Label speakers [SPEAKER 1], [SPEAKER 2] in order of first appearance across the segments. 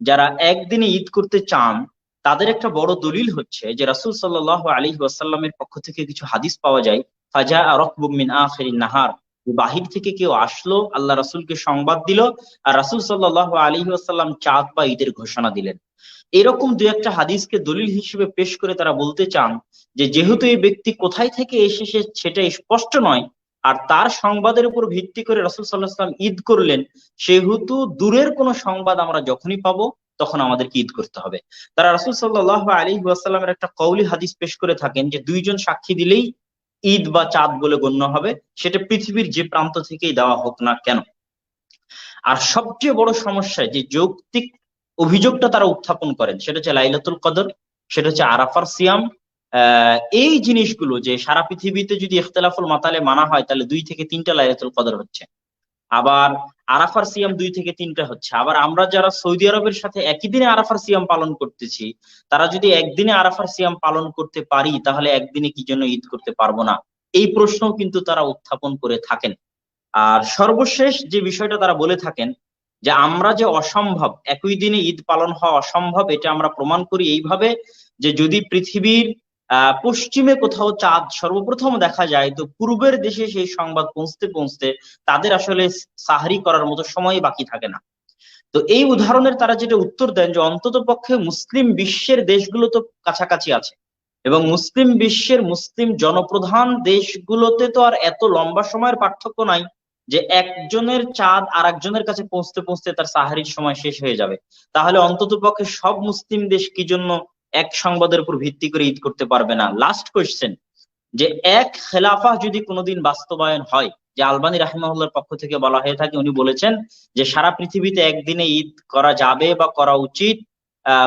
[SPEAKER 1] যারা একদিনে ঈদ করতে চান, তাদের একটা বড় দলিল হচ্ছে যে রাসূল সাল্লাল্লাহু আলী ওয়াসাল্লামের পক্ষ থেকে কিছু হাদিস পাওয়া যায় ফাজা রকবুম মিন আখিরিন নাহার। বাহির থেকে কেউ আসলো, আল্লাহ রাসূলকে সংবাদ দিল আর রাসূল সাল্লাল্লাহু আলাইহি ওয়াসাল্লাম চাঁদ বা ঈদের ঘোষণা দিলেন। এরকম দু একটা হাদিসকে দলিল হিসেবে পেশ করে তারা বলতে চান যে যেহেতু এই ব্যক্তি কোথায় থেকে এসেছে সেটা স্পষ্ট নয় আর তার সংবাদের উপর ভিত্তি করে রাসূল সাল্লাল্লাহু আলাইহি ওয়াসাল্লাম ঈদ করলেন, সেহেতু দূরের কোনো সংবাদ আমরা যখনই পাবো, তখন আমাদেরকে ঈদ করতে হবে। তারা রাসূল সাল্লাল্লাহু আলাইহি ওয়াসাল্লামের একটা কওলি হাদিস পেশ করে থাকেন যে, দুইজন সাক্ষী দিলেই ঈদ বা চাঁদ বলে গণ্য হবে, সেটা পৃথিবীর যে প্রান্ত থেকেই দেওয়া হোক না কেন। আর সবচেয়ে বড় সমস্যা যে, যৌক্তিক অভিযোগটা তারা উত্থাপন করেন, সেটা হচ্ছে লাইলাতুল কদর, সেটা হচ্ছে আরাফার সিয়াম এই জিনিসগুলো যে সারা পৃথিবীতে যদি ইখতলাফুল মাতালে মানা হয়, তাহলে দুই থেকে তিনটা লাইলাতুল কদর হচ্ছে। আবার আরাফার সিয়াম দুই থেকে তিনটা হচ্ছে। আবার আমরা যারা সৌদি আরবের সাথে একই দিনে আরাফার সিয়াম পালন করতেছি, তারা যদি একদিনে আরাফার সিয়াম পালন করতে পারি, তাহলে একদিনে কি জন্য ঈদ করতে পারব না? এই প্রশ্নও কিন্তু তারা উত্থাপন করে থাকেন। আর সর্বশেষ যে বিষয়টা তারা বলে থাকেন, যে আমরা যে অসম্ভব, একই দিনে ঈদ পালন হওয়া অসম্ভব, এটা আমরা প্রমাণ করি এইভাবে যে যদি পৃথিবীর পশ্চিমে কোথাও চাঁদ সর্বপ্রথম দেখা যায়, তো পূর্বের দেশে সেই সংবাদ পৌঁছতে পৌঁছতে তাদের আসলে সাহারি করার মতো সময় বাকি থাকে না। তো এই উদাহরণের তারা যেটা উত্তর দেন যে অন্তত পক্ষে মুসলিম বিশ্বের দেশগুলো তো কাছাকাছি আছে এবং মুসলিম বিশ্বের মুসলিম জনপ্রধান দেশগুলোতে তো আর এত লম্বা সময়ের পার্থক্য নাই যে একজনের চাঁদ আর একজনের কাছে পৌঁছতে পৌঁছতে তার সাহারির সময় শেষ হয়ে যাবে। তাহলে অন্তত পক্ষে সব মুসলিম দেশ কি জন্য এক সংবাদের উপর ভিত্তি করে ঈদ করতে পারবে না। লাস্ট কোয়েশ্চেন যে এক খেলাফা যদি কোনোদিন বাস্তবায়ন হয়, যে আলবানী রাহিমাহুল্লার পক্ষ থেকে বলা হয়ে থাকে, উনি বলেছেন যে সারা পৃথিবীতে একদিনে ঈদ করা যাবে বা করা উচিত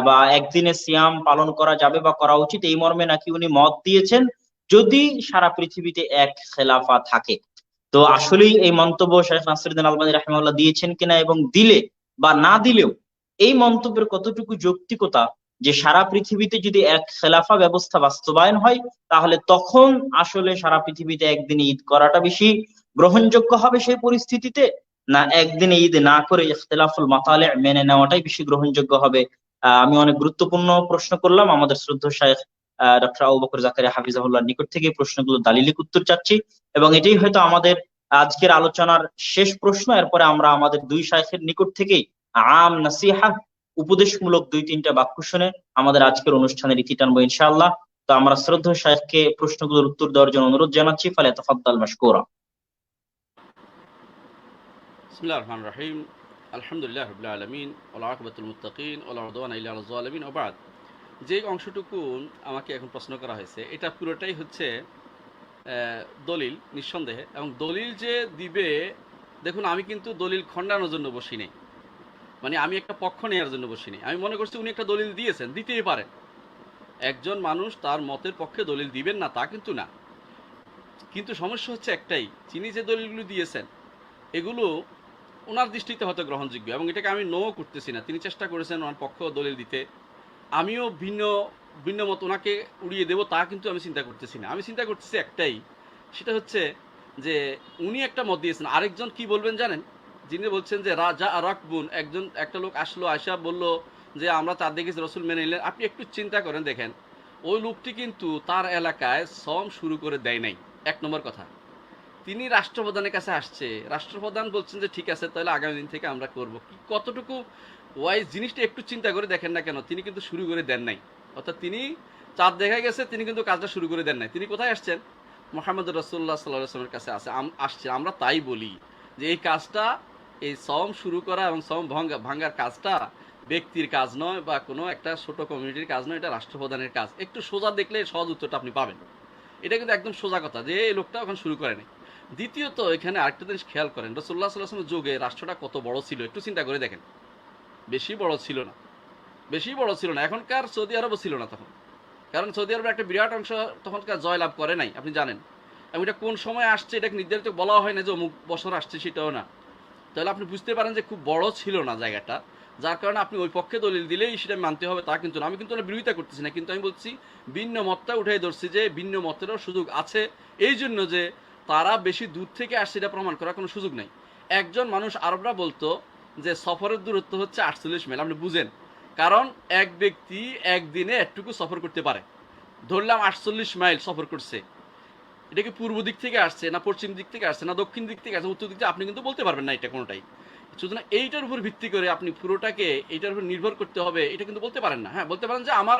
[SPEAKER 1] বা একদিনে সিয়াম পালন করা যাবে বা করা উচিত, এই মর্মে নাকি উনি মত দিয়েছেন, যদি সারা পৃথিবীতে এক খেলাফা থাকে। তো আসলেই এই মন্তব্য শেখ নাসিরুদ্দিন আলবানী রাহিমাহুল্লাহ দিয়েছেন কিনা এবং দিলে বা না দিলেও এই মন্তব্যের কতটুকু যৌক্তিকতা যে সারা পৃথিবীতে যদি এক খেলাফা ব্যবস্থা বাস্তবায়ন হয়, তাহলে তখন আসলে সারা পৃথিবীতে একদিনে ঈদ করাটা বেশি গ্রহণযোগ্য হবে সেই পরিস্থিতিতে, না একদিনে ঈদ না করে ইখতলাফুল মাতালে মেনে নেওয়াটাই বেশি গ্রহণযোগ্য হবে? আমি অনেক গুরুত্বপূর্ণ প্রশ্ন করলাম। আমাদের শ্রদ্ধ শাহেখ ডক্টর আবু বকর জাকারিয়া হাফিজাহুল্লাহ নিকট থেকে প্রশ্নগুলো দালিলিক উত্তর চাচ্ছি এবং এটাই হয়তো আমাদের আজকের আলোচনার শেষ প্রশ্ন। এরপরে আমরা আমাদের দুই শাহেখের নিকট থেকেই আম নাসিহা উপদেশমূলক দুই তিনটা বাক্য শুনে আমাদের আজকের অনুষ্ঠানের ইতি টানবো ইনশাআল্লাহ। তো আমরা শ্রদ্ধা শাহেখকে প্রশ্নগুলোর উত্তর দেওয়ার জন্য অনুরোধ জানাচ্ছি, ফলে তফাদ্দাল
[SPEAKER 2] রহিম। আলহামদুলিল্লাহ আলামিন, ওয়া আকিবাতুল মুত্তাকিন, ওয়া লা উদওয়ানা ইল্লা আলাল যালিমিন, ওয়া বাদ। যে অংশটুকু আমাকে এখন প্রশ্ন করা হয়েছে, এটা পুরোটাই হচ্ছে দলিল, নিঃসন্দেহে। এবং দলিল যে দিবে, দেখুন, আমি কিন্তু দলিল খণ্ডানোর জন্য বসি নেই মানে আমি একটা পক্ষ নেওয়ার জন্য বসিনি। আমি মনে করছি উনি একটা দলিল দিয়েছেন, দিতেই পারেন। একজন মানুষ তার মতের পক্ষে দলিল দিবেন না, তা কিন্তু না। কিন্তু সমস্যা হচ্ছে একটাই তিনি যে দলিলগুলো দিয়েছেন, এগুলো ওনার দৃষ্টিতে হয়তো গ্রহণযোগ্য এবং এটাকে আমি নো করতেছি না। তিনি চেষ্টা করেছেন ওনার পক্ষ দলিল দিতে। আমিও ভিন্ন ভিন্ন মত ওনাকে উড়িয়ে দেবো, তা কিন্তু আমি চিন্তা করতেছি না। আমি চিন্তা করতেছি একটাই, সেটা হচ্ছে যে উনি একটা মত দিয়েছেন। আরেকজন কি বলবেন জানেন? যিনি বলছেন যে রাজা রাকবুন, একজন একটা লোক আসলো আয়সা বলল যে আমরা তার দেখেছি, রসুল মেনে নিলেন। আপনি একটু চিন্তা করেন, দেখেন। ওই লোকটি কিন্তু তার এলাকায় সম শুরু করে দেয় নাই। এক নম্বর কথা। তিনি রাষ্ট্রপ্রধানের কাছে আসছে। রাষ্ট্রপ্রধান বলছেন যে, ঠিক আছে, তাহলে আগামী দিন থেকে আমরা করব। কি কতটুকু ওয়াইজ জিনিসটা একটু চিন্তা করে দেখেন না কেন, তিনি কিন্তু শুরু করে দেন নাই। অর্থাৎ তিনি চাঁদ দেখা গেছে, তিনি কিন্তু কাজটা শুরু করে দেন নাই। তিনি কোথায় আসছেন? মোহাম্মদ রসুল্লাহ সাল্লাহ আসলামের কাছে আসে আসছে। আমরা তাই বলি যে, এই কাজটা এই শ্রম শুরু করা এবং সম ভঙ্গা ভাঙ্গার কাজটা ব্যক্তির কাজ নয় বা কোনো একটা ছোট কমিউনিটির কাজ নয়, এটা রাষ্ট্রপ্রধানের কাজ। একটু সোজা দেখলে সহজ উত্তরটা আপনি পাবেন। এটা কিন্তু একদম সোজা কথা যে এই লোকটা ওখানে শুরু করেনি দ্বিতীয়ত, এখানে আরেকটা জিনিস খেয়াল করেন, রসুল্লাহ সাল্লাহামের যুগে রাষ্ট্রটা কত বড় ছিল, একটু চিন্তা করে দেখেন। বেশি বড় ছিল না। বেশি বড় ছিল না। এখনকার সৌদি আরবও ছিল না তখন। কারণ সৌদি আরবের একটা বিরাট অংশ তখনকার জয়লাভ করে নাই, আপনি জানেন। এবং এটা কোন সময় আসছে এটাকে নির্ধারিত বলা হয় না যে অমুক বছর আসছে সেটাও না। তাহলে আপনি বুঝতে পারেন যে খুব বড় ছিল না জায়গাটা। যার কারণে আপনি ওই পক্ষে দলিল দিলেই সেটা মানতে হবে, তা কিন্তু না। আমি কিন্তু বিরোধিতা করতেছি না, কিন্তু আমি বলছি ভিন্ন মতটা উঠাই ধরছি যে ভিন্ন মতেরও সুযোগ আছে। এই জন্য যে তারা বেশি দূর থেকে আসছে এটা প্রমাণ করার কোনো সুযোগ নেই। একজন মানুষ আরবরা বলতো যে সফরের দূরত্ব হচ্ছে আটচল্লিশ মাইল। আপনি বুঝেন। কারণ এক ব্যক্তি একদিনে একটুকু সফর করতে পারে। ধরলাম আটচল্লিশ মাইল সফর করছে। এটা কি পূর্ব দিক থেকে আসছে, না পশ্চিম দিক থেকে আসছে, না দক্ষিণ দিক থেকে আসছে, উত্তর দিক থেকে, আপনি কিন্তু বলতে পারবেন না এটা কোনোটাই। সুতরাং এইটার উপর ভিত্তি করে আপনি পুরোটাকে এইটার উপর নির্ভর করতে হবে, এটা কিন্তু বলতে পারেন না। হ্যাঁ বলতে পারেন যে আমার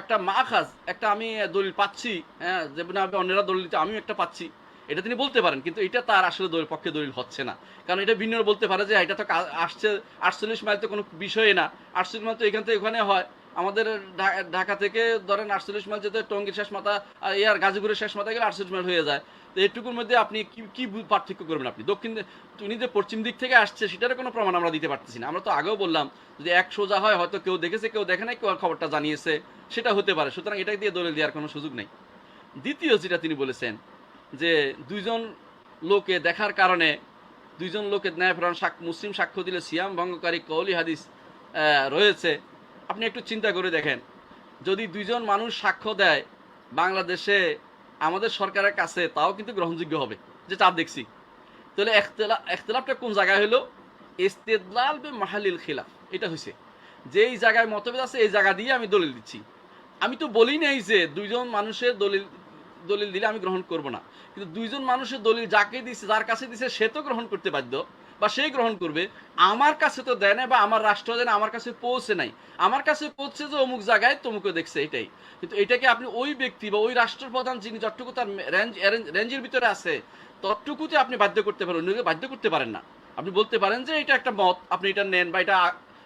[SPEAKER 2] একটা মাখাজ, একটা আমি দলিল পাচ্ছি হ্যাঁ যে অন্যরা দলিল দিতে আমিও একটা পাচ্ছি। এটা তিনি বলতে পারেন, কিন্তু এটা তার আসলে দলিল পক্ষে দলিল হচ্ছে না। কারণ এটা ভিন্ন বলতে পারে যে, এটা তো আসছে, আটচল্লিশ মাইল তো কোনো বিষয় না, আটচল্লিশ মাইল তো এখান থেকে ওখানে হয়। আমাদের ঢাকা থেকে ধরেন আটচল্লিশ মাইল যেতে টঙ্গীর শেষ মাথা, আর ইয়ার গাজীপুরের শেষ মাথা গেলে আটচল্লিশ মাইল হয়ে যায়। তো এটুকুর মধ্যে আপনি কি কি পার্থক্য করবেন আপনি? দক্ষিণ উনি যে পশ্চিম দিক থেকে আসছে, সেটার কোনো প্রমাণ আমরা দিতে পারতেছি না। আমরা তো আগেও বললাম যদি এক সোজা হয়, হয়তো কেউ দেখেছে, কেউ দেখে নাই, কেউ খবরটা জানিয়েছে, সেটা হতে পারে। সুতরাং এটা দিয়ে দলিল দেওয়ার কোনো সুযোগ নেই। দ্বিতীয় যেটা তিনি বলেছেন, যে দুইজন লোকে দেখার কারণে, দুইজন ন্যায়প্রাণ সাক্ষ্য মুসলিম সাক্ষ্য দিলে সিয়াম ভঙ্গকারী কৌলি হাদিস রয়েছে। আপনি একটু চিন্তা করে দেখেন, যদি দুইজন মানুষ সাক্ষ্য দেয় বাংলাদেশে আমাদের সরকারের কাছে, তাও কিন্তু গ্রহণযোগ্য হবে, যে চাপ দেখছি। তাহলে এখতলাফটা কোন জায়গায় হলো ইস্তেদলাল বে মাহালিল খিলাফ, এটা হয়েছে যেই জায়গায় মতভেদ আছে, এই জায়গা দিয়ে আমি দলিল দিচ্ছি। আমি তো বলি নাই যে দুইজন মানুষের দলিল দলিল দিলে আমি গ্রহণ করব না। কিন্তু দুইজন মানুষের দলিল যাকে দিছে, যার কাছে দিছে, সে তো গ্রহণ করতে বাধ্য। বা সেই গ্রহণ করবে, আমার কাছে তো দেয় বা আমার রাষ্ট্র দেয় আমার কাছে পৌঁছে নাই। আমার কাছে পৌঁছে যে অমুক জায়গায় তমুকে দেখছে এটাই। কিন্তু এটাকে আপনি ওই ব্যক্তি বা ওই রাষ্ট্রপ্রধান যিনি যতটুকু তার রেঞ্জ রেঞ্জের ভিতরে আছে, ততটুকুতে আপনি বাধ্য করতে পারেন, অন্যকে বাধ্য করতে পারেন না। আপনি বলতে পারেন যে এটা একটা মত, আপনি এটা নেন বা এটা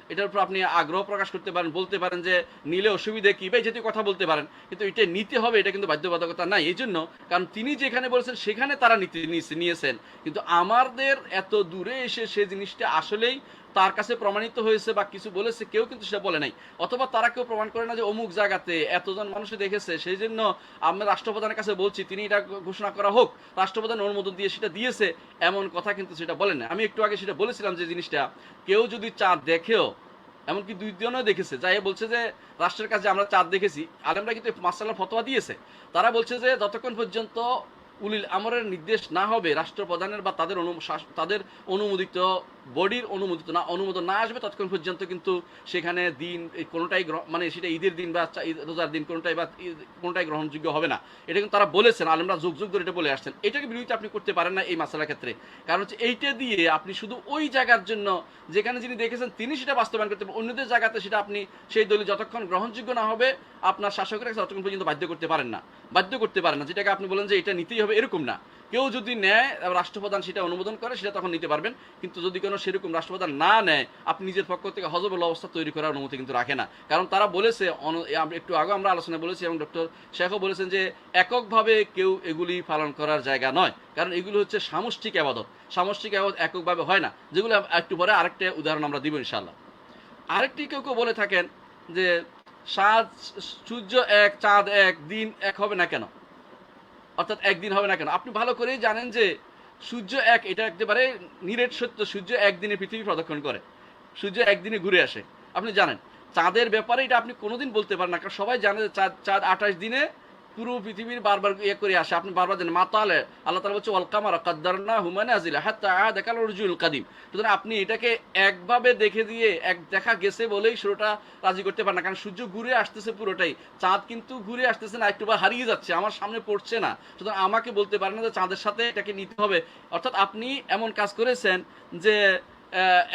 [SPEAKER 2] এটার উপর আপনি আগ্রহ প্রকাশ করতে পারেন, বলতে পারেন যে নিলে অসুবিধে কি বা এই কথা বলতে পারেন। কিন্তু এটা নিতে হবে, এটা কিন্তু বাধ্যবাধকতা নাই। এই জন্য কারণ তিনি যেখানে বলেছেন, সেখানে তারা নিতে নিয়েছে- নিয়েছেন। কিন্তু আমাদের এত দূরে এসে সে জিনিসটা আসলেই তার কাছে প্রমাণিত হয়েছে বা কিছু বলেছে, কেউ কিন্তু সেটা বলে নাই। অথবা তারা কেউ প্রমাণ করে না যে অমুক জায়গাতে এতজন মানুষ দেখেছে। সেই জন্য আমরা রাষ্ট্রপ্রধানের কাছে বলছি, তিনি এটা ঘোষণা করা হোক, রাষ্ট্রপ্রধান অনুমোদন দিয়ে সেটা দিয়েছে, এমন কথা কিন্তু সেটা বলে না আমি একটু আগে সেটা বলেছিলাম যে জিনিসটা, কেউ যদি চাঁদ দেখেও এমনকি দুই জনও দেখেছে। যাই বলছে যে, রাষ্ট্রের কাছে আমরা চাঁদ দেখেছি। আলেমরা কিন্তু মাসাল্লাহ ফতোয়া দিয়েছে। তারা বলছে যে, যতক্ষণ পর্যন্ত উলিল আমরের নির্দেশ না হবে রাষ্ট্রপ্রধানের বা তাদের তাদের অনুমোদিত বডির অনুমোদিত না, অনুমোদন না আসবে ততক্ষণ পর্যন্ত কিন্তু সেখানে দিন কোনোটাই মানে সেটা ঈদের দিন বা রোজার দিন কোনোটাই বা কোনোটাই গ্রহণযোগ্য হবে না। এটা কিন্তু তারা বলেছেন, আলেমরা যুগ যুগ ধরে এটা বলে আসছেন। এটাকে বিরোধিতা আপনি করতে পারেন না এই মাসালার ক্ষেত্রে। কারণ হচ্ছে এইটা দিয়ে আপনি শুধু ওই জায়গার জন্য, যেখানে যিনি দেখেছেন তিনি সেটা বাস্তবায়ন করতে পারেন, অন্যদের জায়গাতে সেটা আপনি সেই দলিল যতক্ষণ গ্রহণযোগ্য না হবে, আপনার শাসকের ততক্ষণ পর্যন্ত বাধ্য করতে পারেন না। বাধ্য করতে পারেন না। যেটাকে আপনি বলেন যে এটা নিতেই হবে, এরকম না। কেউ যদি নেয় রাষ্ট্রপ্রধান সেটা অনুমোদন করে, সেটা তখন নিতে পারবেন। কিন্তু যদি কোনো সেরকম রাষ্ট্রপ্রধান না নেয়, আপনি নিজের পক্ষ থেকে হজবল অবস্থা তৈরি করার অনুমতি কিন্তু রাখে না। কারণ তারা বলেছে একটু আগে আমরা আলোচনা বলেছি এবং ডক্টর শেখও বলেছেন যে, এককভাবে কেউ এগুলি পালন করার জায়গা নয়। কারণ এগুলো হচ্ছে সামষ্টিক আবাদত। সামষ্টিক আবাদত এককভাবে হয় না। যেগুলো একটু পরে আরেকটা উদাহরণ আমরা দিব ইনশাল্লাহ আরেকটি কেউ কেউ বলে থাকেন যে সাত সূর্য এক, চাঁদ এক, দিন এক হবে না কেন? অর্থাৎ একদিন হবে না কেন? আপনি ভালো করেই জানেন যে সূর্য এক, এটা একেবারে নিরেট সত্য, সূর্য একদিনে পৃথিবী প্রদক্ষণ করে। সূর্য একদিনে ঘুরে আসে। আপনি জানেন, চাঁদের ব্যাপারে এটা আপনি কোনোদিন বলতে পারেন না, কারণ সবাই জানে যে চাঁদ চাঁদ আঠাশ দিনে পুরো পৃথিবীর বারবার ইয়ে করে আসে। আপনি বারবার জানেন মাতালে আল্লাহ তালা বলছে ওয়ালকামার কাদ্দারনা হুমানে আজিলা হাত্তা দেখাল রজুল কাদিম। সুতরাং আপনি এটাকে একভাবে দেখে দিয়ে, এক দেখা গেছে বলেই শুরুটা রাজি করতে পারেন না, কারণ সূর্য ঘুরে আসতেছে পুরোটাই। চাঁদ কিন্তু ঘুরে আসতেছে না, একটু বা হারিয়ে যাচ্ছে, আমার সামনে পড়ছে না। সুতরাং আমাকে বলতে পারেন না যে চাঁদের সাথে এটাকে নিতে হবে। অর্থাৎ আপনি এমন কাজ করেছেন যে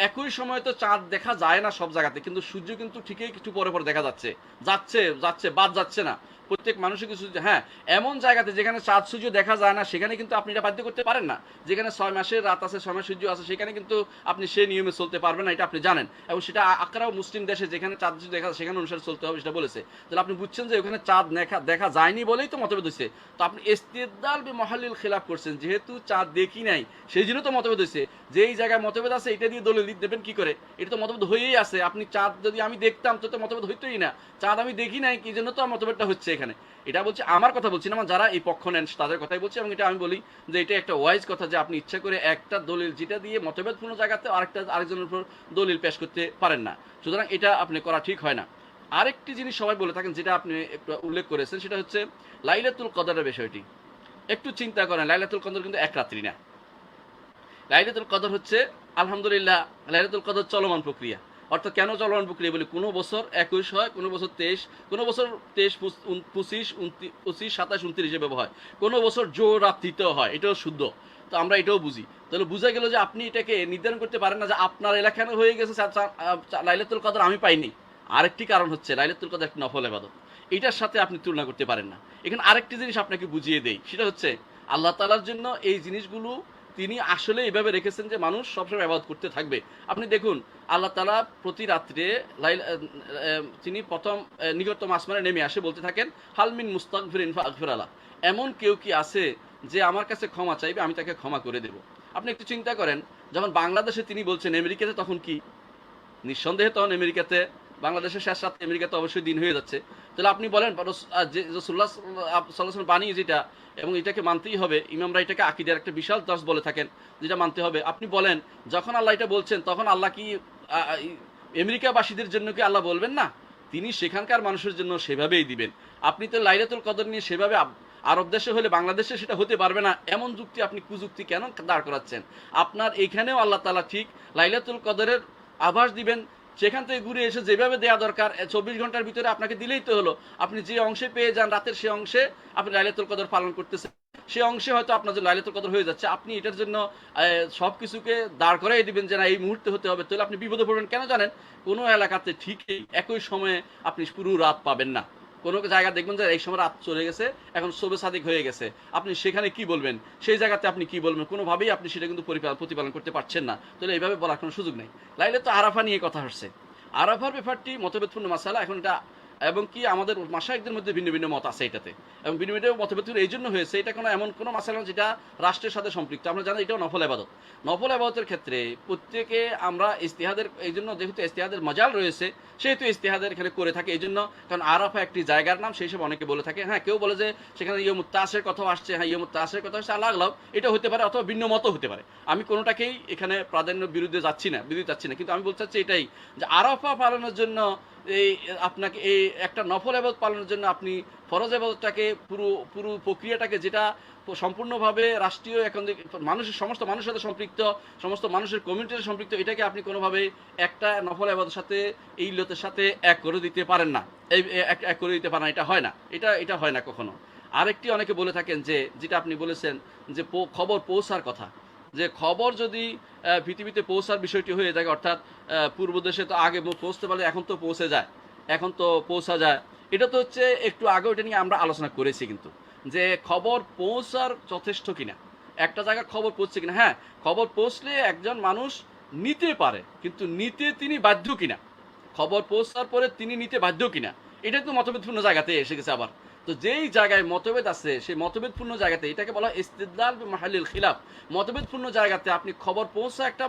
[SPEAKER 2] একই সময় তো চাঁদ দেখা যায় না সব জায়গাতে, কিন্তু সূর্য কিন্তু ঠিকই একটু পরে পরে দেখা যাচ্ছে। যাচ্ছে যাচ্ছে, বাদ যাচ্ছে না। প্রত্যেক মানুষের কিছু হ্যাঁ এমন জায়গাতে যেখানে চাঁদ সূর্য দেখা যায় না, সেখানে কিন্তু আপনি এটা বাধ্য করতে পারেন না। যেখানে ছয় মাসের রাত আছে, ছয় মাস সূর্য আছে, সেখানে কিন্তু আপনি সেই নিয়মে চলতে পারবেন না, এটা আপনি জানেন। এবং সেটা আকরাও মুসলিম দেশে যেখানে চাঁদ সূর্য দেখা সেখানে অনুসারে চলতে হবে, সেটা বলেছে। তাহলে আপনি বুঝছেন যে ওখানে চাঁদ দেখা দেখা যায়নি বলেই তো মতভেদ হয়েছে। তো আপনি ইস্তেদাল বি মহালিল খেলাফ করছেন, যেহেতু চাঁদ দেখি নাই, সেই জন্য তো মতভেদ হয়েছে। যে এই জায়গায় মতভেদ আছে, এটা দিয়ে দলিল দেবেন কি করে? এটা তো মতভেদ হয়েই আছে। আপনি চাঁদ যদি আমি দেখতাম, তো তো মতভেদ হইতোই না। চাঁদ আমি দেখি নাই, কি জন্য তো মতভেদটা হচ্ছে এখানে। এটা বলছি আমার কথা বলছি না আমার যারা এই পক্ষ নেন তাদের কথাই বলছি, এবং এটা আমি বলি যে এটা একটা ওয়াইজ কথা যে আপনি ইচ্ছা করে একটা দলিল যেটা দিয়ে মতভেদপূর্ণ জায়গাতে আরেকটা, আরেকজনের উপর দলিল পেশ করতে পারেন না। সুতরাং এটা আপনি করা ঠিক হয় না। আরেকটি জিনিস সবাই বলে থাকেন যেটা আপনি উল্লেখ করেছেন, সেটা হচ্ছে লাইলাতুল কদরের বিষয়টি। একটু চিন্তা করেন, লাইলাতুল কদর কিন্তু এক রাত্রি না। লাইলাতুল কদর হচ্ছে আলহামদুলিল্লাহ, লাইলাতুল কদর চলমান প্রক্রিয়া। অর্থাৎ কেন চলমান প্রক্রিয়া বলি, কোনো বছর একুশ হয়, কোনো বছর তেইশ, কোনো বছর তেইশ পঁচিশ পঁচিশ, সাতাশ, উনত্রিশ এভাবে হয়। কোনো বছর জোর রাত্রিতেও হয়, এটাও শুদ্ধ। তো আমরা এটাও বুঝি। তাহলে বোঝা গেল যে আপনি এটাকে নির্ধারণ করতে পারেন না যে আপনার এলাকায় হয়ে গেছে লাইলাতুল কদর আমি পাইনি। আরেকটি কারণ হচ্ছে, লাইলাতুল কদর একটি নফল এবাদত এটার সাথে আপনি তুলনা করতে পারেন না। এখানে আরেকটি জিনিস আপনাকে বুঝিয়ে দেই, সেটা হচ্ছে আল্লাহ তালার জন্য এই জিনিসগুলো তিনি আসলে এইভাবে রেখেছেন যে মানুষ সবসময় আবাদ করতে থাকবে। আপনি দেখুন, আল্লাহ তালা প্রতি রাত্রে লাইল- তিনি প্রথম নিকটতম আসমানে নেমে আসে, বলতে থাকেন হালমিন মুস্তাকফির ইনফা আকফির আলা এমন কেউ কি আছে যে আমার কাছে ক্ষমা চাইবে, আমি তাকে ক্ষমা করে দেব। আপনি একটু চিন্তা করেন, যখন বাংলাদেশে তিনি বলছেন, আমেরিকাতে তখন কি? নিঃসন্দেহে তখন আমেরিকাতে, বাংলাদেশের শেষ রাতে আমেরিকাতে অবশ্যই দিন হয়ে যাচ্ছে। তাহলে আপনি বলেন রস- আহ, যে রসুল্লাহ সাল্লাহ বাণী যেটা এবং এটাকে মানতেই হবে ইমামরা এটাকে আকিদের একটা বিশাল দশ বলে থাকেন যেটা মানতে হবে। আপনি বলেন যখন আল্লাহ এটা বলছেন তখন আল্লাহ কি আমেরিকাবাসীদের জন্য কি আল্লাহ বলবেন? না। তিনি সেখানকার মানুষের জন্য সেভাবেই দিবেন। আপনি তো লাইলাতুল কদর নিয়ে সেভাবে আরব দেশে হলে বাংলাদেশে সেটা হতে পারবে না। এমন যুক্তি আপনি কুযুক্তি কেন দাঁড় করাচ্ছেন? আপনার এইখানেও আল্লাহ তালা ঠিক লাইলাতুল কদরের আভাস দিবেন সেখান থেকে ঘুরে এসে যেভাবে দেওয়া দরকার চব্বিশ ঘণ্টার ভিতরে আপনাকে দিলেই তো হলো। আপনি যে অংশে পেয়ে যান রাতের সে অংশে আপনি লাইলাতুল কদর পালন করতেছেন। সে অংশে হয়তো আপনার জন্য লাইলাতুল কদর হয়ে যাচ্ছে। আপনি এটার জন্য সব কিছুকে দাঁড় করাই দিবেন যে না, এই মুহূর্তে হতে হবে। তাহলে আপনি বিপদে পড়বেন। কেন জানেন? কোনো এলাকাতে ঠিকই একই সময়ে আপনি পুরো রাত পাবেন না। কোনো জায়গা দেখবেন যে এই সময় রাত চলে গেছে, এখন সবে সাদিক হয়ে গেছে। আপনি সেখানে কি বলবেন? সেই জায়গাতে আপনি কি বলবেন? কোনোভাবেই আপনি সেটা কিন্তু প্রতিপালন করতে পারছেন না। তাহলে এইভাবে বলার কোনো সুযোগ নেই। লাইলে তো আরাফা নিয়ে কথা হচ্ছে। আরাফার ব্যাপারটি মতভেদপূর্ণ মাসালা। এখন এটা এবং কি আমাদের মাসায়কদের মধ্যে ভিন্ন ভিন্ন মত আছে এটাতে। এবং ভিন্ন ভিন্ন মতভেদ এই জন্য হয়েছে, এটা কোনো এমন কোনো মাসালা যেটা রাষ্ট্রের সাথে সম্পৃক্ত। আমরা জানি এটাও নফল আবাদত। নফল আবাদতের ক্ষেত্রে প্রত্যেকে আমরা ইস্তিহাদের, এই জন্য যেহেতু ইস্তিহাদের মজাল রয়েছে, সেহেতু ইস্তিহাদের এখানে করে থাকে। এই জন্য কারণ আরাফা একটি জায়গার নাম, সেই সব অনেকে বলে থাকে। হ্যাঁ কেউ বলে যে সেখানে ইয়মুত তাসের কথা আসছে হ্যাঁ ইয়মুত তাসের কথা আসছে আল্লাহ এটা হতে পারে অথবা ভিন্ন মতো হতে পারে। আমি কোনোটাকেই এখানে প্রাধান্য বিরুদ্ধে যাচ্ছি না বিরুদ্ধে যাচ্ছি না। কিন্তু আমি বলতে চাচ্ছি এটাই যে আরাফা পালনের জন্য এই, আপনাকে এই একটা নফল এবাদত পালনের জন্য আপনি ফরজ এবাদতটাকে পুরো পুরো প্রক্রিয়াটাকে যেটা সম্পূর্ণভাবে রাষ্ট্রীয় এখন মানুষের, সমস্ত মানুষের সাথে সম্পৃক্ত, সমস্ত মানুষের কমিউনিটির সম্পৃক্ত, এটাকে আপনি কোনোভাবে একটা নফল আবাদের সাথে, এই লোতের সাথে এক করে দিতে পারেন না। এই এক করে দিতে পারেন এটা হয় না। এটা এটা হয় না কখনো। আরেকটি অনেকে বলে থাকেন যে, যেটা আপনি বলেছেন যে খবর পৌঁছার কথা। যে খবর যদি পৃথিবীতে পৌঁছার বিষয়টি হয়ে থাকে, অর্থাৎ পূর্ব দেশে তো আগে পৌঁছতে পারলে এখন তো পৌঁছে যায়। এখন তো পৌঁছা যায়। এটা তো হচ্ছে একটু আগে ওটা নিয়ে আমরা আলোচনা করেছি কিন্তু, যে খবর পৌঁছার যথেষ্ট কিনা। একটা জায়গার খবর পৌঁছছে কিনা। হ্যাঁ খবর পৌঁছলে একজন মানুষ নিতে পারে, কিন্তু নিতে তিনি বাধ্য কিনা? খবর পৌঁছার পরে তিনি নিতে বাধ্য কিনা? এটা তো মতভেদপূর্ণ জায়গাতে এসে গেছে আবার। তো যেই জায়গায় মতভেদ আছে, সেই মতভেদপূর্ণ জায়গাতে এটাকে বলা হয় ইস্তিদলাল মাহালিল খিলাফ। মতভেদপূর্ণ জায়গাতে আপনি খবর পৌঁছা একটা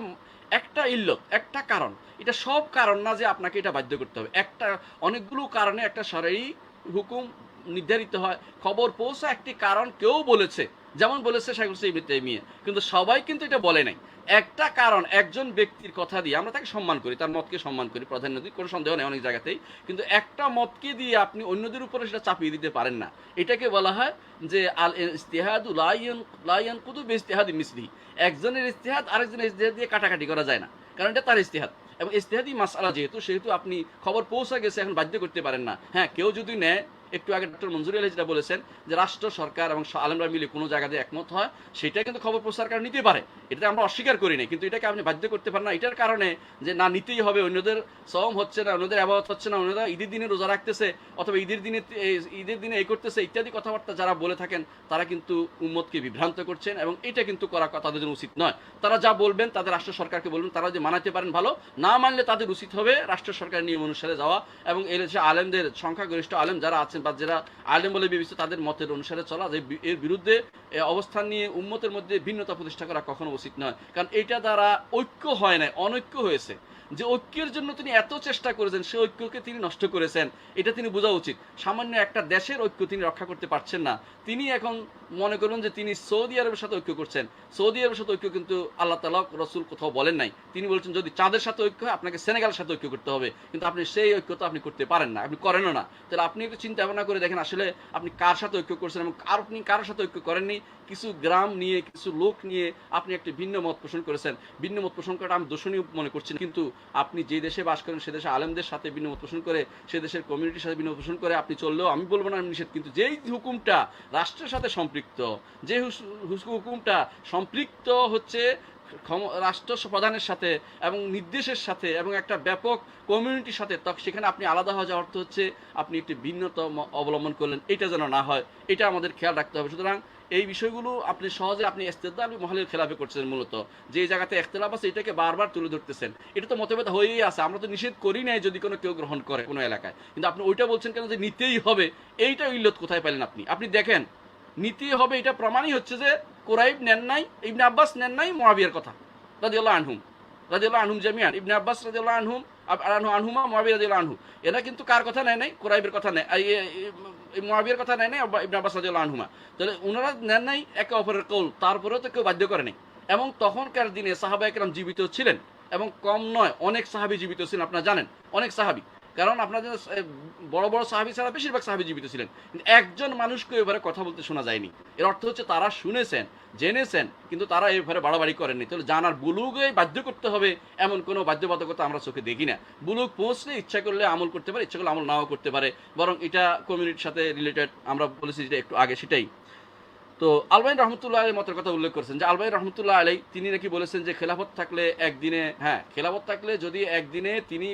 [SPEAKER 2] একটা ইল্লত, একটা কারণ। এটা সব কারণ না যে আপনাকে এটা বাধ্য করতে হবে। একটা, অনেকগুলো কারণে একটা সরাই হুকুম নির্ধারিত হয়। খবর পৌঁছা একটি কারণ কেউ বলেছে, যেমন বলেছে শাইখুল ইবনে তাইমিয়া। কিন্তু সবাই কিন্তু এটা বলে নাই। একটা কারণ, একজন ব্যক্তির কথা দিয়ে আমরা তাকে সম্মান করি, তার মতকে সম্মান করি, প্রাধান্য দিই, কোনো সন্দেহ নেই অনেক জায়গাতেই। কিন্তু একটা মতকে দিয়ে আপনি অন্যদের উপরে সেটা চাপিয়ে দিতে পারেন না। এটাকে বলা হয় যে, আল ইস্তেহাদু লাইয়ান লাইয়ান কুতু ইস্তেহাদি মিসলি একজনের ইস্তেহাদ আরেকজনের ইস্তেহাদ দিয়ে কাটাকাটি করা যায় না, কারণ এটা তার ইস্তেহাদ। এবং ইস্তেহাদি মাসালা যেহেতু, সেহেতু আপনি খবর পৌঁছা গেছে, এখন বাধ্য করতে পারেন না। হ্যাঁ কেউ যদি নেয় একটু আগে ডক্টর মঞ্জুর আলী যেটা বলেছেন যে রাষ্ট্র, সরকার এবং আলমরা মিলে কোনো জায়গাতে একমত হয়, সেটা কিন্তু খবর প্রচার করে নিতে পারে। এটাতে আমরা অস্বীকার করি না কিন্তু এটাকে আপনি বাধ্য করতে পারেন না। এটার কারণে যে না নিতেই হবে, অন্যদের সম হচ্ছে না, অন্যদের আবাদত হচ্ছে না, অন্যরা ঈদের দিনে রোজা রাখতেছে, অথবা ঈদের দিনে ঈদের দিনে এই করতেছে, ইত্যাদি কথাবার্তা যারা বলে থাকেন, তারা কিন্তু উম্মতকে বিভ্রান্ত করছেন এবং এটা কিন্তু করা তাদের জন্য উচিত নয়। তারা যা বলবেন, তাদের রাষ্ট্র সরকারকে বলবেন তারা যে মানাতে পারেন ভালো, না মানলে তাদের উচিত হবে রাষ্ট্র সরকারের নিয়ম অনুসারে যাওয়া এবং এর আলেমদের সংখ্যাগরিষ্ঠ আলেম যারা আছেন বা যারা আলেম বলে বিবেচিত, তাদের মতের অনুসারে চলা যে এর বিরুদ্ধে অবস্থান নিয়ে উম্মতের মধ্যে ভিন্নতা প্রতিষ্ঠা করা কখনো উচিত নয়। কারণ এটা দ্বারা ঐক্য হয় নাই, অনৈক্য হয়েছে। যে ঐক্যের জন্য তিনি এত চেষ্টা করেছেন, সে ঐক্যকে তিনি নষ্ট করেছেন। এটা তিনি বোঝা উচিত। সামান্য একটা দেশের ঐক্য তিনি রক্ষা করতে পারছেন না। তিনি এখন মনে করুন যে তিনি সৌদি আরবের সাথে ঐক্য করছেন। সৌদি আরবের সাথে ঐক্য কিন্তু আল্লাহ তালা রসুল কোথাও বলেন নাই। তিনি বলছেন, যদি চাঁদের সাথে ঐক্য হয়, আপনাকে সেনেগালের সাথে ঐক্য করতে হবে। কিন্তু আপনি সেই ঐক্য তো আপনি করতে পারেন না, আপনি করেনও না। তাহলে আপনি একটু চিন্তা ভাবনা করে দেখেন, আসলে আপনি কার সাথে ঐক্য করছেন এবং কার আপনি কারোর সাথে ঐক্য করেননি? কিছু গ্রাম নিয়ে, কিছু লোক নিয়ে আপনি একটি ভিন্ন মত পোষণ করেছেন। ভিন্ন মত পোষণ করাটা আমি দোষণীয় মনে করছি কিন্তু আপনি যে দেশে বাস করেন, সে দেশে আলেমদের সাথে ভিন্ন মত পোষণ করে, সে দেশের কমিউনিটির সাথে বিনিময় পোষণ করে, আপনি চললেও আমি বলব না আমি নিষেধ। কিন্তু যেই হুকুমটা রাষ্ট্রের সাথে সম্পৃক্ত, যে হুকুমটা সম্পৃক্ত হচ্ছে রাষ্ট্র প্রধানের সাথে এবং নির্দেশের সাথে এবং একটা ব্যাপক কমিউনিটির সাথে তখন সেখানে আপনি আলাদা হওয়া যাওয়ার অর্থ হচ্ছে আপনি একটি ভিন্নতা অবলম্বন করলেন। এটা যেন না হয়, এটা আমাদের খেয়াল রাখতে হবে। সুতরাং এই বিষয়গুলো আপনি সহজে আপনি ইস্তেদাল মহলের খেলাফে করছেন মূলত। যে জায়গাতে একতলাপ আছে, এটাকে বারবার তুলে ধরতেছেন। এটা তো মতভেদ হয়েই আছে। আমরা তো নিষেধ করি নাই যদি কোনো কেউ গ্রহণ করে কোনো এলাকায়। কিন্তু আপনি ওইটা বলছেন কেন যে নিতেই হবে? এইটা ইল্লত কোথায় পেলেন আপনি? আপনি দেখেন, নিতেই হবে এটা প্রমাণই হচ্ছে যে কোরাইব নেন নাই, ইবনে আব্বাস নেন নাই মোয়াবিয়ার কথা, রাদিয়াল্লাহু আনহুম। রাদিয়াল্লাহু আনহুম জামিয়ান ইবনে আব্বাস রাদিয়াল্লাহু আনহুম আনহু, আনহুমা রাদিয়াল্লাহু আনহু। এরা কিন্তু কার কথা নেয় নাই? কোরাইবের কথা নেয়। মুয়াবিয়ার কথা নেয় নাই ইবনে আব্বাস রাদিয়াল্লাহু আনহুমা। তাহলে ওনারা নেন নাই একে অপরের কৌল। তারপরেও তো কেউ বাধ্য করে নাই। এবং তখনকার দিনে সাহাবা একরাম জীবিত ছিলেন। এবং কম নয়, অনেক সাহাবি জীবিত ছিলেন, আপনারা জানেন। অনেক সাহাবী। কারণ আপনাদের এ, বড় বড় সাহাবী ছাড়া বেশিরভাগ সাহাবী জীবিত ছিলেন। কিন্তু একজন মানুষকে এবারে কথা বলতে শোনা যায়নি। এর অর্থ হচ্ছে তারা শুনেছেন জেনেছেন কিন্তু তারা এই বাড়াবাড়ি করেননি। তাহলে জানার বুলুকে বাধ্য করতে হবে এমন কোনো বাধ্যবাধকতা আমরা চোখে দেখি না। বুলুক পৌঁছলে ইচ্ছা করলে আমল করতে পারে ইচ্ছা করলে আমল নাও করতে পারে। বরং এটা কমিউনিটির সাথে রিলেটেড আমরা বলেছি যেটা একটু আগে সেটাই। তো আলবাইন রহমতুল্লাহ আলী মতের কথা উল্লেখ করেছেন যে আলবাইন রহমতুল্লাহ আলী তিনি নাকি বলেছেন যে খেলাফত থাকলে একদিনে হ্যাঁ খেলাফত থাকলে যদি একদিনে তিনি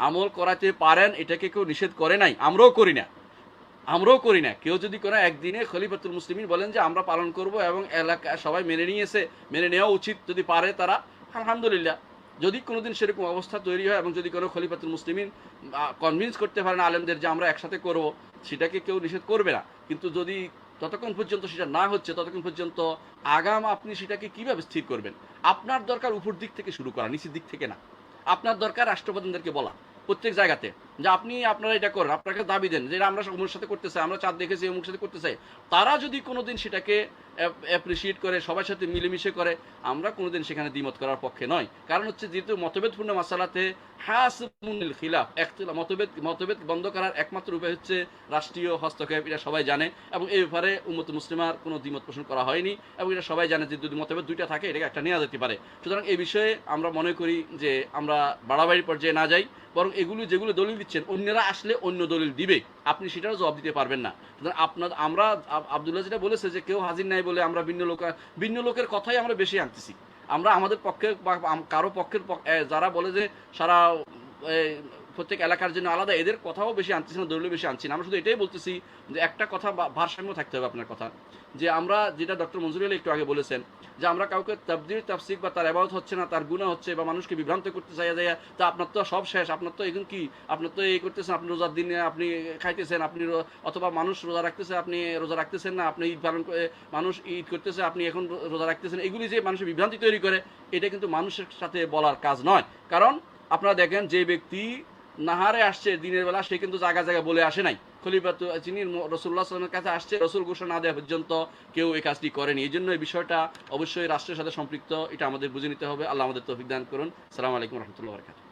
[SPEAKER 2] আমল করাতে পারেন, এটাকে কেউ নিষেধ করে নাই। আমরাও করি না। আমরাও করি না। কেউ যদি কোনো একদিনে খলিফাতুল মুসলিমিন বলেন যে, আমরা পালন করব এবং এলাকা সবাই মেনে নিয়েছে, মেনে নেওয়া উচিত যদি পারে তারা। আলহামদুলিল্লাহ। যদি কোনোদিন সেরকম অবস্থা তৈরি হয় এবং যদি কোনো খলিফাতুল মুসলিমিন কনভিন্স করতে পারেন আলেমদের যে, আমরা একসাথে করব, সেটাকে কেউ নিষেধ করবে না। কিন্তু যদি ততক্ষণ পর্যন্ত সেটা না হচ্ছে, ততক্ষণ পর্যন্ত আগাম আপনি সেটাকে কীভাবে স্থির করবেন? আপনার দরকার উপর দিক থেকে শুরু করা, নিচের দিক থেকে না। আপনার দরকার রাষ্ট্রপ্রধানদেরকে বলা। প্রত্যেক জায়গাতে। যে আপনি আপনারা এটা করেন, আপনাকে দাবি দেন যে আমরা অমুকের সাথে করতে চাই আমরা চাঁদ দেখেছি অমুক সাথে করতে চাই তারা যদি কোনোদিন সেটাকে অ্যাপ্রিসিয়েট করে, সবার সাথে মিলেমিশে করে, আমরা কোনোদিন সেখানে দ্বিমত করার পক্ষে নয় কারণ হচ্ছে যেহেতু মতভেদপূর্ণ মাসালাতে হাসমুল খিলাফ, একতলা মতভেদ মতভেদ বন্ধ করার একমাত্র উপায় হচ্ছে রাষ্ট্রীয় হস্তক্ষেপ, এটা সবাই জানে এবং এই ব্যাপারে উম্মত মুসলিমার কোনো দ্বিমত পোষণ করা হয়নি এবং এটা সবাই জানে যে যদি মতভেদ দুইটা থাকে, এটাকে একটা নেওয়া যেতে পারে। সুতরাং এই বিষয়ে আমরা মনে করি যে আমরা বাড়াবাড়ি পর্যায়ে না যাই, বরং এগুলো যেগুলো দলিল দিচ্ছেন, অন্যরা আসলে অন্য দলিল দিবে। আপনি সেটারও জবাব দিতে পারবেন না। আপনার আমরা আব- আবদুল্লাহ যেটা বলেছে যে কেউ হাজির নাই বলে আমরা ভিন্ন লোক ভিন্ন লোকের কথাই আমরা বেশি আনতেছি। আমরা আমাদের পক্ষে কারও পক্ষের পক- যারা বলে যে সারা প্রত্যেক এলাকার জন্য আলাদা। এদের কথাও বেশি আনতেছি না দলিল বেশি আনছি না। আমরা শুধু এটাই বলতেছি যে একটা কথা ভারসাম্য থাকতে হবে আপনার কথা। যে আমরা যেটা ডক্টর মঞ্জুর আলী একটু আগে বলেছেন, যে আমরা কাউকে তাবদির তাফসিক বা তার অ্যাবাউট হচ্ছে না, তার গুণা হচ্ছে বা মানুষকে বিভ্রান্ত করতে চাই যায় তা আপনার তো সব শেষ। আপনার তো এখন কি? আপনার তো এই করতেছেন, আপনি রোজার দিনে আপনি খাইতেছেন, আপনি অথবা মানুষ রোজা রাখতেছে, আপনি রোজা রাখতেছেন না, আপনি ঈদ পালন করে মানুষ ঈদ করতেছে, আপনি এখন রোজা রাখতেছেন। এগুলি যে মানুষের বিভ্রান্তি তৈরি করে, এটা কিন্তু মানুষের সাথে বলার কাজ নয়। কারণ আপনারা দেখেন যে ব্যক্তি নাহারে আসছে, দিনের বেলা সে কিন্তু জায়গা জায়গা বলে আসে নাই। খলিফাত যিনি রসুল্লাহ সাল্লামের কাছে আসছে, রসুল ঘোষণা না দেওয়া পর্যন্ত কেউ এই কাজটি করেনি। এই জন্য এই বিষয়টা অবশ্যই রাষ্ট্রের সাথে সম্পৃক্ত, এটা আমাদের বুঝে নিতে হবে। আল্লাহ আমাদের তো অভিজ্ঞান করুন। সালাম আলাইকুম রহমতুল্লাহ বরকাত